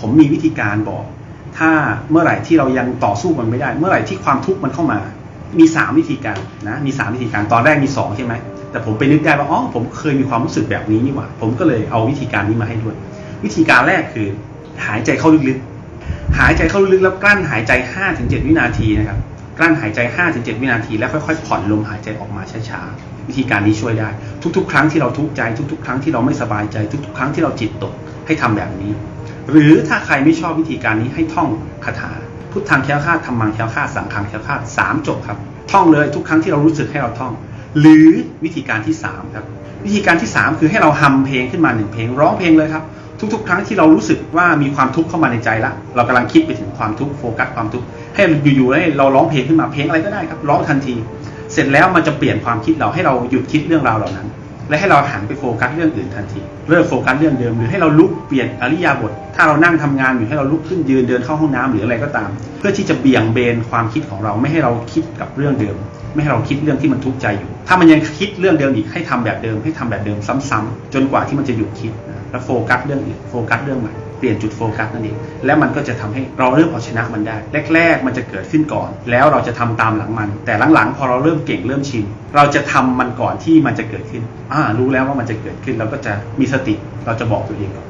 ผมมีวิธีการบอก ถ้าเมื่อไหร่ที่เรายังต่อสู้มันไม่ได้ เมื่อไหร่ที่ความทุกข์มันเข้ามา มี 3 วิธีการนะมี 3 วิธีการตอนแรกมี 2 ใช่ไหมแต่ผมไปนึกได้ว่าอ๋อผมเคยมีความรู้สึกแบบนี้นี่หว่า ผมก็เลยเอาวิธีการนี้มาให้ด้วย วิธีการแรกคือ หายใจเข้าลึกๆหายใจเข้าลึกๆแล้วกลั้นหายใจ 5-7 วินาทีนะครับกลั้นหายใจ 5-7 วินาทีแล้วค่อยๆ ผ่อนลมหายใจออกมาช้าๆ วิธีการนี้ช่วยได้ ทุกๆ ครั้งที่เราทุกข์ใจ ทุกๆ ครั้งที่เราไม่สบายใจ ทุกๆ ครั้งที่เราจิตตก ให้ทำแบบนี้ หรือถ้าใครไม่ชอบวิธีการนี้ให้ท่องคาถา พุทธังแคล้วคาดธรรมังแคล้วคาดสังฆังแคล้วคาดสามจบครับ ท่องเลยทุกครั้งที่เรารู้สึกให้เราท่อง หรือวิธีการที่สามครับวิธีการที่สามคือให้เราฮัมเพลงขึ้นมาหนึ่งเพลงร้องเพลงเลยครับ ทุกๆ ครั้งที่เรารู้สึกว่ามีความทุกข์เข้ามาในใจละเรากำลังคิดไปถึงความทุกข์โฟกัสความทุกข์ให้อยู่ๆให้เราร้องเพลงขึ้นมาเพลงอะไรก็ได้ครับ ร้องทันที เสร็จแล้วมันจะเปลี่ยนความคิดเราให้เราหยุดคิดเรื่องราวเหล่านั้น และให้เราหันไปโฟกัสเรื่องอื่นทันทีเลิกโฟกัสเรื่องเดิมหรือให้เราลุกเปลี่ยนอริยาบท ถ้าเรานั่งทำงานอยู่ให้เราลุกขึ้นยืนเดินเข้าห้องน้ำหรืออะไรก็ตาม เพื่อที่จะเบี่ยงเบนความคิดของเราไม่ให้เราคิดกับเรื่องเดิม ไม่ให้เราคิดเรื่องที่มันทุกข์ใจอยู่ ถ้ามันยังคิดเรื่องเดิมอีกให้ทำแบบเดิมให้ทำแบบเดิมซ้ำๆจนกว่าที่มันจะหยุดคิดแล้วโฟกัสเรื่องอื่นโฟกัสเรื่องใหม่ เปลี่ยนจุดโฟกัสนั่นเองและมันก็จะทำให้เราเริ่มเอาชนะมันได้ แรก ๆ มันจะเกิดขึ้นก่อน แล้วเราจะทำตามหลังมัน แต่หลังๆ พอเราเริ่มเก่งเริ่มชินเราจะทำมันก่อนที่มันจะเกิดขึ้นอ่ารู้แล้วว่ามันจะเกิดขึ้นเราก็จะมีสติเราจะบอกตัวเองก่อน